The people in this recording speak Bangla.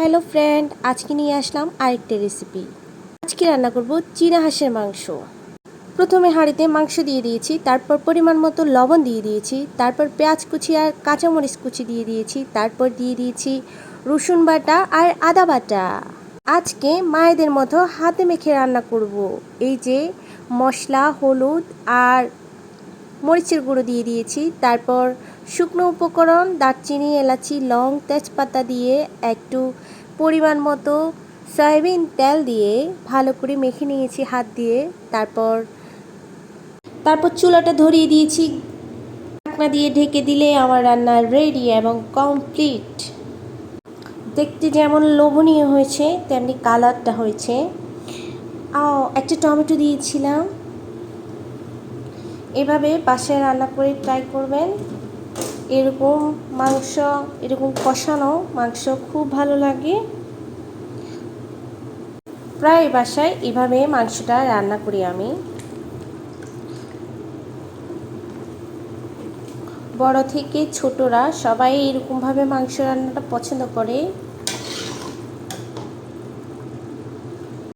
হ্যালো ফ্রেন্ড, আজকে নিয়ে আসলাম আরেকটা রেসিপি আজকে রান্না করব চীনা হাঁসের মাংস। প্রথমে হাঁড়িতে মাংস দিয়ে দিয়েছি, তারপর পরিমাণ মতো লবণ দিয়ে দিয়েছি, তারপর পেঁয়াজ কুচি আর কাঁচামরিচ কুচি দিয়ে দিয়েছি, তারপর দিয়ে দিয়েছি রসুন বাটা আর আদা বাটা। আজকে মায়েদের মতো হাতে মেখে রান্না করব। এই যে মশলা, হলুদ আর মরিচের গুঁড়ো দিয়ে দিয়েছি। তারপর শুকনো উপকরণ, দারচিনি, এলাচি, লং তেজপাতা দিয়ে একটু পরিমাণ মতো সয়াবিন তেল দিয়ে ভালো করে মেখে নিয়েছি হাত দিয়ে। তারপর তারপর চুলাটা ধরিয়ে দিয়েছি। ঢাকনা দিয়ে ঢেকে দিলে আমার রান্না রেডি এবং কমপ্লিট দেখতে যেমন লোভনীয় হয়েছে, তেমনি কালারটা হয়েছে। একটা টমেটো দিয়েছিলাম। এভাবে বাসায় রান্না করে ট্রাই করবেন। এরকম মাংস, এরকম কষানো মাংস খুব ভালো লাগে। প্রায় বাসায় এভাবে মাংসটা রান্না করি আমি। বড় থেকে ছোটরা সবাই এরকমভাবে মাংস রান্নাটা পছন্দ করে।